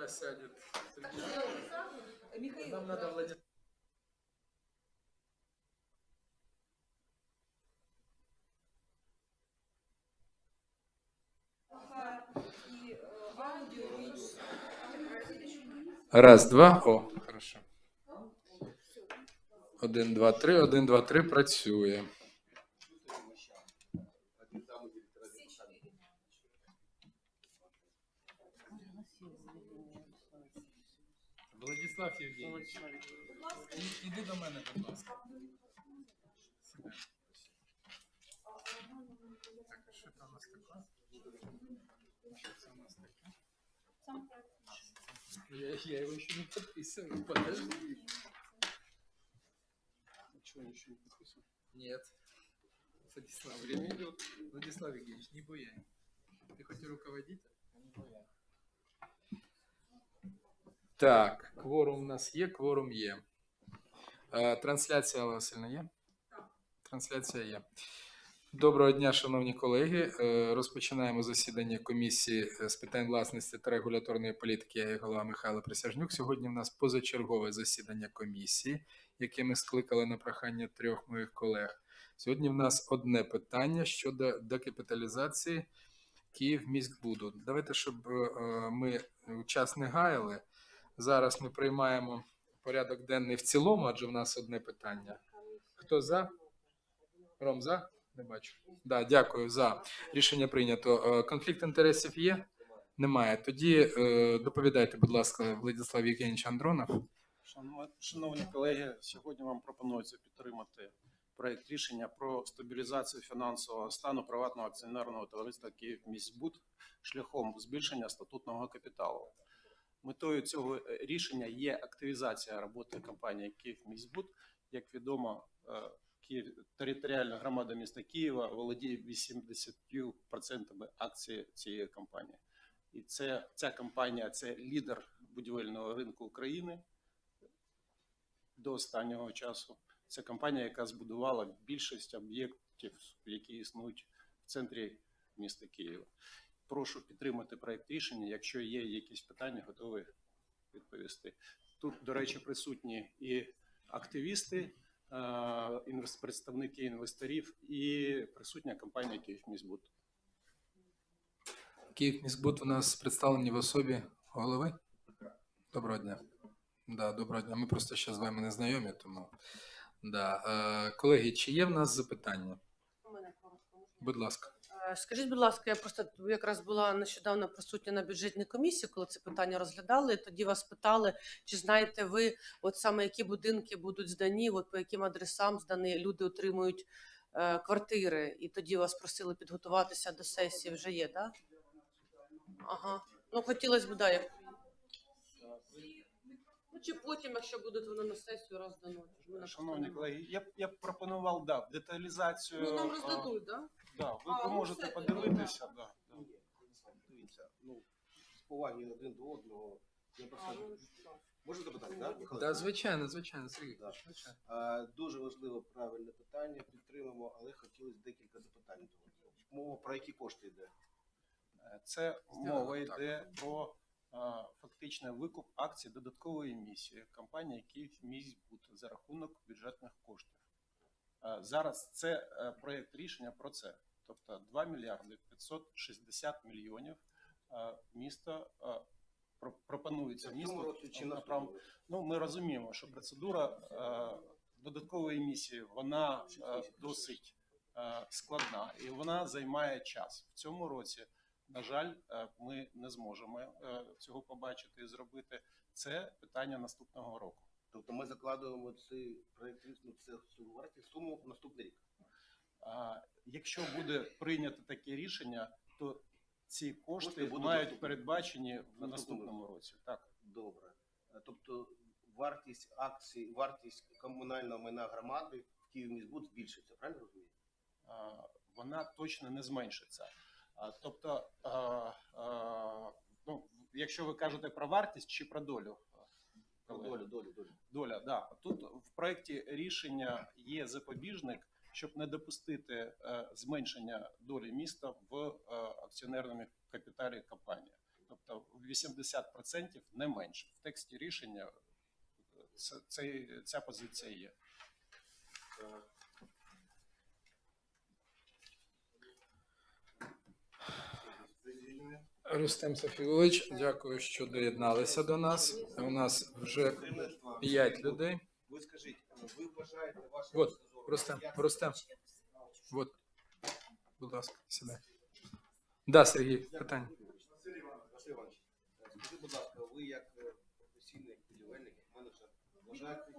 Когда сядет Сергей? Михаил, Нам надо Владислав. Раз, два. О, хорошо. Один, два, три, один, два, три. Працює. Владислав Євгенійович, і- іди до мене, будь ласка. Сідай. Так, а що це у нас таке? Що це у нас таке? Я, я его еще не подписывал. Подожди. Чего еще не подписан? Нет. Владислав, время идет. Владислав Евгеньевич, не буяй. Ты хоть и руководитель, Так, кворум у нас є, кворум є. Е, Трансляція Алла Васильівна, є? Трансляція є. Доброго дня, шановні колеги. Е, Розпочинаємо засідання комісії е, з питань власності та регуляторної політики. Я її голова Михайло Присяжнюк. Сьогодні в нас позачергове засідання комісії, яке ми скликали на прохання трьох моїх колег. Сьогодні в нас одне питання щодо декапіталізації Київміськбуду. Давайте, щоб ми час не гаяли. Зараз ми приймаємо порядок денний в цілому, адже в нас одне питання. Хто за? Ром за? Не бачу. Да, дякую за. Рішення прийнято. Е, Конфлікт інтересів є? Немає. Тоді е, доповідайте, будь ласка, Владислав Євгенійович Андронов. Шановні колеги, сьогодні вам пропонується підтримати проект рішення про стабілізацію фінансового стану приватного акціонерного товариства «Київміськбуд» шляхом збільшення статутного капіталу. Метою цього е, рішення є активізація роботи компанії «Київміськбуд». Як відомо, е, Київ, територіальна громада міста Києва володіє 80% акцій цієї компанії. І це, ця компанія це лідер будівельного ринку України до останнього часу. Це компанія, яка збудувала більшість об'єктів, які існують в центрі міста Києва. Прошу підтримати проект рішення. Якщо є якісь питання, готові відповісти. Тут, до речі, присутні і активісти, представники інвесторів, і присутня компанія «Київміськбуд». Київміськбуд у нас представлені в особі голови. Доброго дня. Да, доброго дня. Ми просто ще з вами не знайомі, тому. Да. Е, колеги, чи є в нас запитання? У мене коротко? Будь ласка. Е, Скажіть, будь ласка, я просто якраз була нещодавно присутня на бюджетній комісії, коли це питання розглядали. Тоді вас питали, чи знаєте ви, от саме які будинки будуть здані, от по яким адресам здані люди отримують е, квартири, і тоді вас просили підготуватися до сесії. Вже є, так? Ага. Ну хотілося б, да, як. Ну чи потім, якщо буде воно на сесію роздано. Шановні колеги, я б я б пропонував да, деталізацію. Ну нам роздадуть, так? Да, ви, А, ви ну, можете все, подивитися. Да, да. Дивіться, ну, з поваги один до одного. Я А, просто... ну, що? Можна запитати, так? Михайло? Да, звичайно, звичайно, Сергій. Да. Звичайно. А, Дуже важливе правильне питання, підтримуємо, але хотілося декілька запитань. Мова про які кошти йде? Е, Це мова йде про а, фактичний викуп акцій додаткової емісії компанії «Київміськбуд» за рахунок бюджетних коштів. Зараз це е, проєкт рішення про це. Тобто 2 мільярди 560 мільйонів місто про- пропонується чи направ-? Ну, ми розуміємо, що процедура додаткової емісії вона досить складна і вона займає час. В цьому році, на жаль, е, ми не зможемо е, цього побачити і зробити. Це питання наступного року. Тобто ми закладуємо цей проєкт рішення, це цю вартість суму в наступний рік. Якщо буде прийнято таке рішення, то ці кошти будуть мають наступному. передбачені в Наступному наступному році. Так. Добре. Е, Тобто вартість акцій, вартість комунального майна громади в Київміськбуд збільшиться, правильно розумію? а, вона точно не зменшиться. Тобто, ну, якщо ви кажете про вартість чи про долю? Про долю, долю, долю. Доля, да. Тут в проєкті рішення є запобіжник, щоб не допустити е, зменшення долі міста в е, акціонерному капіталі компанії. Тобто тобто 80% не менше. В тексті рішення е, ця позиція є. Рустем Софійович, дякую, що доєдналися до нас. У нас вже п'ять людей. Ви скажіть, ви вважаєте Вот, точку Рустем, Рустем. Вот. Будь ласка, сідай. Да, Сергій, питання. Василь Іванович, скажіть, будь ласка, ви як е, професійний будівельник, менеджер, вважаєте,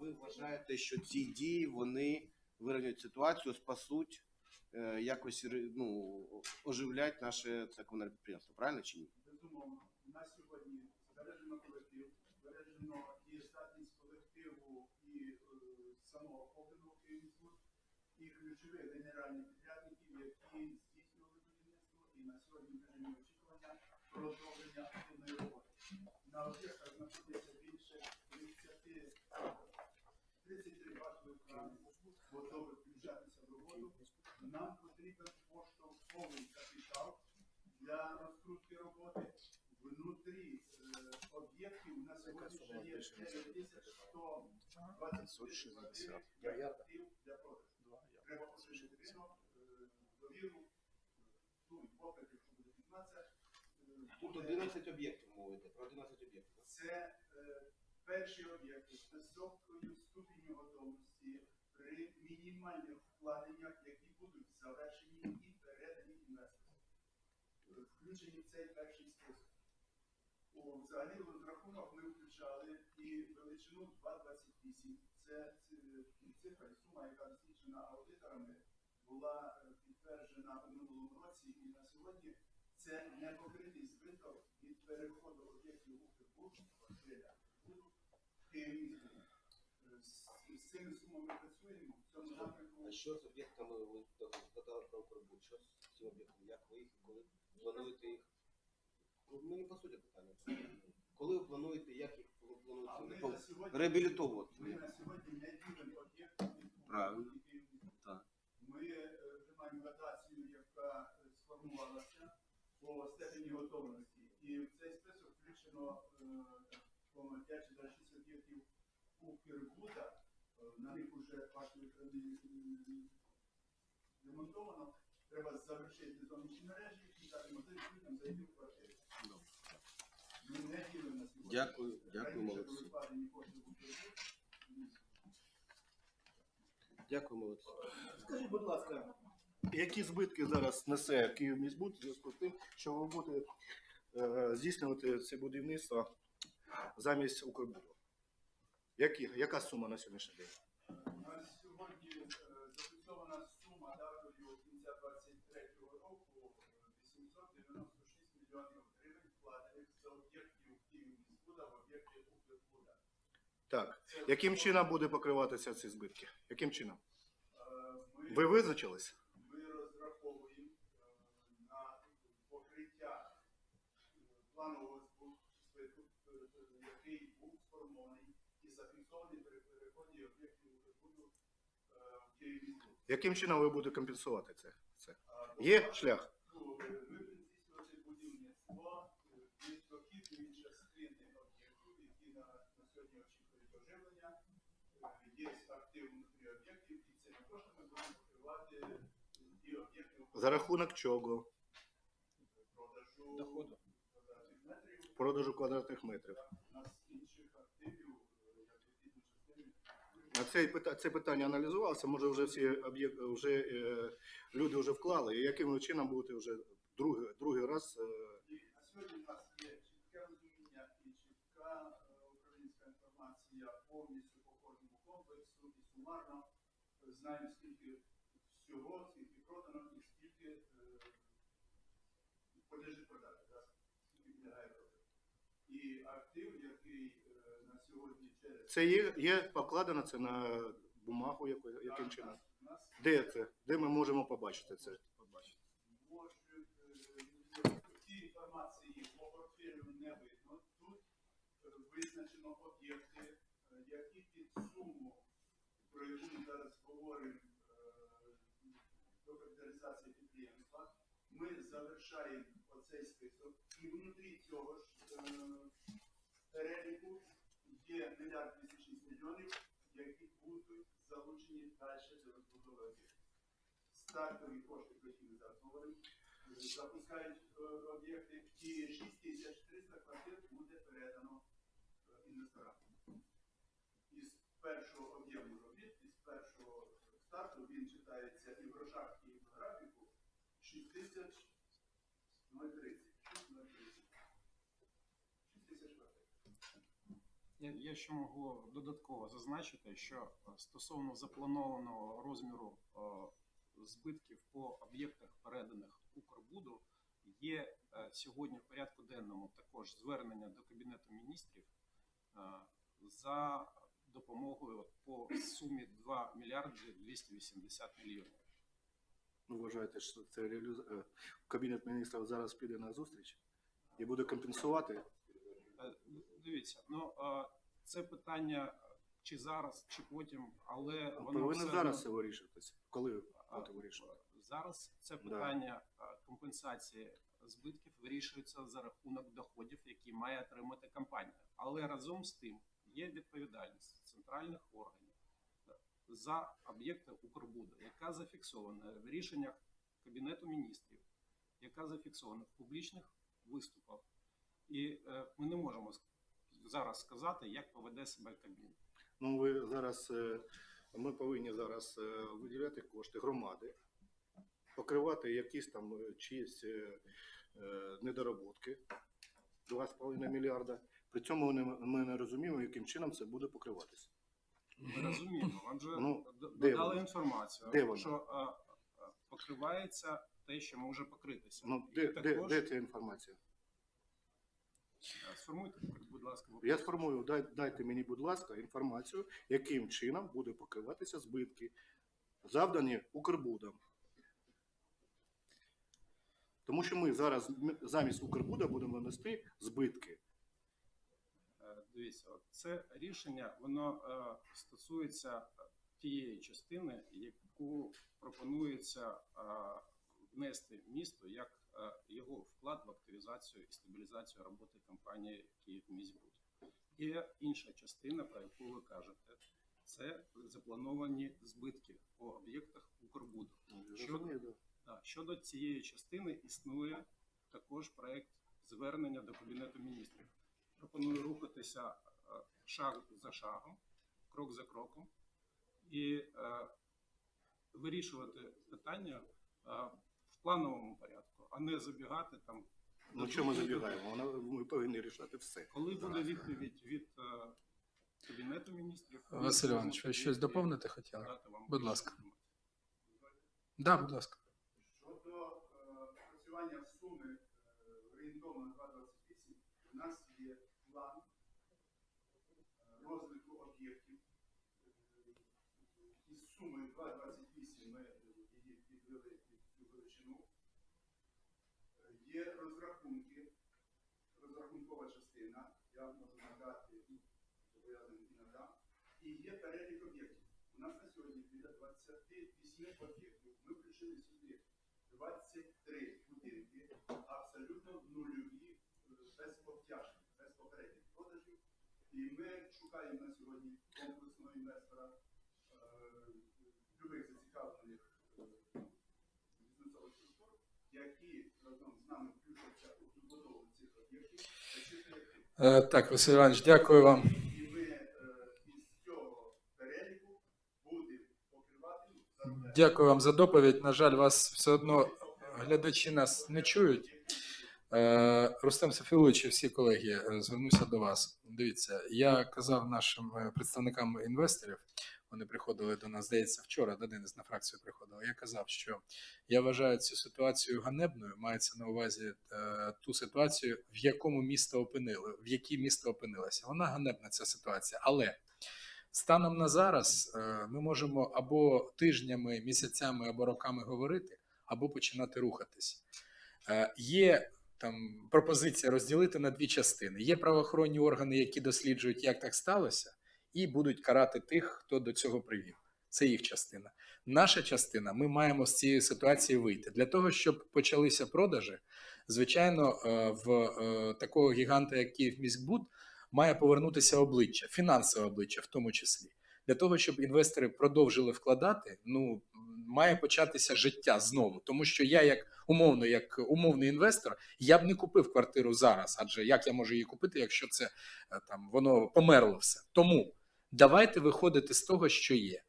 ви вважаєте, що ці дії вони вирівнюють ситуацію, спасуть, якось ре- ну, оживлять наше це комунальне підприємство, правильно чи ні? Безумовно, на сьогодні збережено колектив, збережено і здатність колективу, і е, самого холдингу «Київміськбуд», і ключових генеральних підрядників, які здійснювали будівництво, і на сьогодні режимі очікування продовження активної роботи. На об'єктах знаходиться більше 30, 33 базових крани, готові включатися в роботу. Нам потрібен поштовховий капітал для розкрутки роботи. Внутрі е, об'єктів на сьогодні ще є 9120 актив для продажу. Треба посилити ринок, е, довіру, ну і попит, якщо буде 15. е, Тут 11 об'єктів мовите, про 11 об'єктів. це е, перші об'єкти з високою ступінню готовності при мінімальних вкладеннях, які будуть завершені і передані інвесторам. Включені в цей перший список. У взагалі розрахунок ми включали і величину 2,28. Це цифра і сума, яка досліджена аудиторами, була е, підтверджена у минулому році, і на сьогодні це непокритий збиток від переходу об'єктів Буду, Е, З, з цими сумами працюємо в цьому напрямку. А що з об'єктами ви згадали про Укрбуд? Що з цими об'єктами? Як ви їх і коли плануєте їх? Ну, Мені по суті питання. Коли ви плануєте, як їх ви А ми ну, на сьогодні реабілітовувати? Ми на сьогодні не ділимо об'єкти від Правильно. Так. Ми е, вже маємо градацію, яка е, сформувалася по степені готовності. І в цей список включено е, по 5 чи навіть 6 об'єктів Укрбуда. На них вже бачили ремонтовано. Треба завершити зовнішні мережі і дати можливість людям зайти в квартиру. Ми не ділимо на сьогодні. Дякую, дякую, Раніше молодці. були вкладені кошти в Укрбуд. Дякую, молодці. Скажіть, будь ласка, які збитки зараз несе Київміськбуд в зв'язку з тим, що ви будете е, здійснювати це будівництво замість Укрбуду? Які, яка сума на сьогоднішній день? На сьогодні е, зафіксована сума датою кінця 23-го року е, 896 мільйонів гривень вкладених з об'єктів Київміськбуда в об'єкти Укрбуда. Так, яким чином буде покриватися ці збитки? Яким чином? Е, Ми, Ви визначились? ми розраховуємо на покриття планового збитку, е, е, який був сформований і зафіксований при переході об'єктів Укрбуду е, в Київміськбуд. Яким чином ви будете компенсувати це? це? Є шлях? За рахунок чого? продажу Доходу. квадратних метрів. Продажу квадратних метрів. У нас інших активів, е, як дохідну частину. А це, це питання аналізувалося, може вже всі об'єкти, вже е, люди вже вклали, і яким чином будете вже другий, другий раз е, на сьогодні в нас є чітке розуміння і чітка е, управлінська інформація повністю по кожному комплексу і сумарно. Знаємо, скільки всього, скільки продано і скільки е, подлежить продажі, да? скільки підлягає продажу. І актив, який е, на сьогодні через Це є, є покладено це на бумагу, яку, яким чином? Де це? Де ми можемо побачити це? е, ці інформації по портфелю не видно. Тут е, визначено об'єкти, е, які під суму, про яку ми зараз говоримо, е, до капіталізації підприємства. Ми завершаємо оцей список і І внутрі цього ж е, переліку є мільярд 206 мільйонів, які будуть залучені далі для розбудови об'єктів. Стартові кошти, про які ми зараз говоримо, запускають е, об'єкти, і 6300 квартир буде передано е, інвесторам. Із першого об'єму робіт, із першого старту він читається і в грошах, і в графіку 6 тисяч 030. 6 030. 6 тисяч квартир. Я, ще можу додатково зазначити, що е, стосовно запланованого розміру е, збитків по об'єктах, переданих Укрбуду, є е, сьогодні в порядку денному також звернення до Кабінету міністрів за допомогою по сумі 2 мільярди 280 мільйонів. Ви вважаєте, що це реаліз... Кабінет міністрів зараз піде на зустріч і буде компенсувати? Дивіться, ну це питання чи зараз, чи потім, але воно Повинен все зараз це вирішуватися. Коли буде вирішувати? Зараз це питання а, компенсації збитків вирішується за рахунок доходів, які має отримати компанія. Але разом з тим є відповідальність центральних органів за об'єкти Укрбуду, яка зафіксована в рішеннях Кабінету міністрів, яка зафіксована в публічних виступах. І е, ми не можемо зараз сказати, як поведе себе Кабмін. Ну ви зараз е, ми повинні зараз е, виділяти кошти громади, покривати якісь там е, чиїсь недоработки 2,5 мільярда. При цьому ми не, розуміємо, яким чином це буде покриватися. Ми розуміємо, вам же Ну, д- де додали інформацію, Де що а, покривається те, що може покритися. Ну де, де, де ця інформація? Сформуйте, будь ласка. Я сформую, дай, дайте мені, будь ласка, інформацію, яким чином буде покриватися збитки, завдані Укрбудом. Тому що ми зараз замість Укрбуда будемо нести збитки. Е, Дивіться, це рішення воно е, стосується е, тієї частини, яку пропонується внести місто як його вклад в активізацію і стабілізацію роботи компанії «Київміськбуд». Є інша частина, про яку ви кажете, це заплановані збитки по об'єктах Укрбуду. Щодо, да. щодо цієї частини існує також проект звернення до Кабінету міністрів. Пропоную рухатися е, шаг за шагом, крок за кроком, і е, вирішувати питання е, плановому порядку, а не забігати там. Ну чому ми забігаємо? Вона- Ми повинні рішати все. Коли буде відповідь від е, Кабінету міністрів, Василь Іванович, ви щось доповнити хотіли? дати вам Будь більше ласка. Да, будь ласка. Щодо е, працювання суми е, орієнтовно 2,28, у нас є план е, розвитку об'єктів. Е, Із суми 2,28 ми її підвели під цю величину. Е, Є розрахунки, розрахункова я можу ну, зобов'язаний і надам. І є перелік об'єктів. У нас на сьогодні біля 28 об'єктів. Ми включили сюди 23 будинки, абсолютно нульові, е, без обтяжень, без попередніх продажів. І ми шукаємо на сьогодні комплексного інвестора, е, любих зацікавлених е, бізнесових структур, які разом з нами включаться у підготовку цих об'єктів та чисто актив. Е, так, Василь Іванович, дякую вам. Е, Дякую вам за доповідь. На жаль, вас все одно глядачі нас не чують. Е, Рустем Софілович і всі колеги, е, звернуся до вас. Дивіться, я казав нашим е, представникам інвесторів, вони приходили до нас, здається, вчора, до Денис на фракцію приходили. Я казав, що я вважаю цю ситуацію ганебною. Мається на увазі е, ту ситуацію, в якому місто опинили, в якій місто опинилося. Вона ганебна ця ситуація, але станом на зараз е, ми можемо або тижнями, місяцями, або роками говорити, або починати рухатись. Е, Є там пропозиція розділити на дві частини. Є правоохоронні органи, які досліджують, як так сталося, і будуть карати тих, хто до цього привів. Це їх частина. Наша частина, ми маємо з цієї ситуації вийти. Для того, щоб почалися продажі, Звичайно, е, в е, такого гіганта, як Київміськбуд, має повернутися обличчя, фінансове обличчя, в тому числі. Для того, щоб інвестори продовжили вкладати, ну має початися життя знову. Тому що я, як умовно, як умовний інвестор, я б не купив квартиру зараз. Адже як я можу її купити, якщо це е, там воно померло все. Тому давайте виходити з того, що є.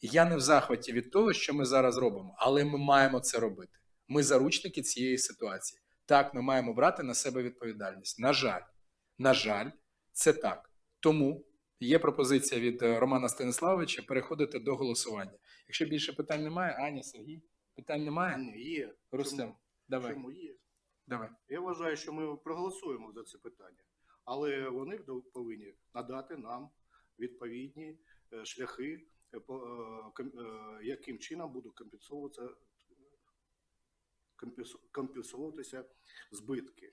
Я не в захваті від того, що ми зараз робимо, але ми маємо це робити. Ми заручники цієї ситуації. Так, ми маємо брати на себе відповідальність. На жаль, на жаль, це так. Тому є пропозиція від е, Романа Станіславовича переходити до голосування. Якщо більше питань немає, Аня, Сергій, питань немає? Ні, є. Рустем, Чому? давай, Чому є? давай. Я вважаю, що ми проголосуємо за це питання, але вони повинні надати нам відповідні е, шляхи, е, е, яким чином будуть компенсовуватися, компенсуватися збитки.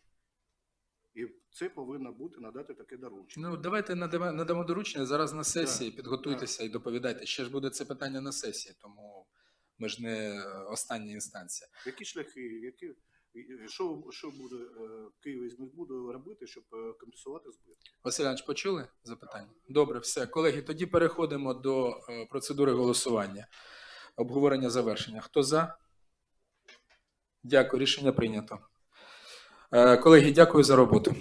І це повинно бути надати таке доручення. Ну, давайте надамо, надамо доручення зараз на сесії. Підготуйтеся і доповідайте. Ще ж буде це питання на сесії, тому ми ж не остання інстанція. Які шляхи, які, що, що буде е, із буде робити, щоб е, компенсувати збитки? Василь почули запитання? Добре, все. Колеги, тоді переходимо до е, процедури голосування. Обговорення завершення. Хто за? Дякую, рішення прийнято. Колеги, дякую за роботу.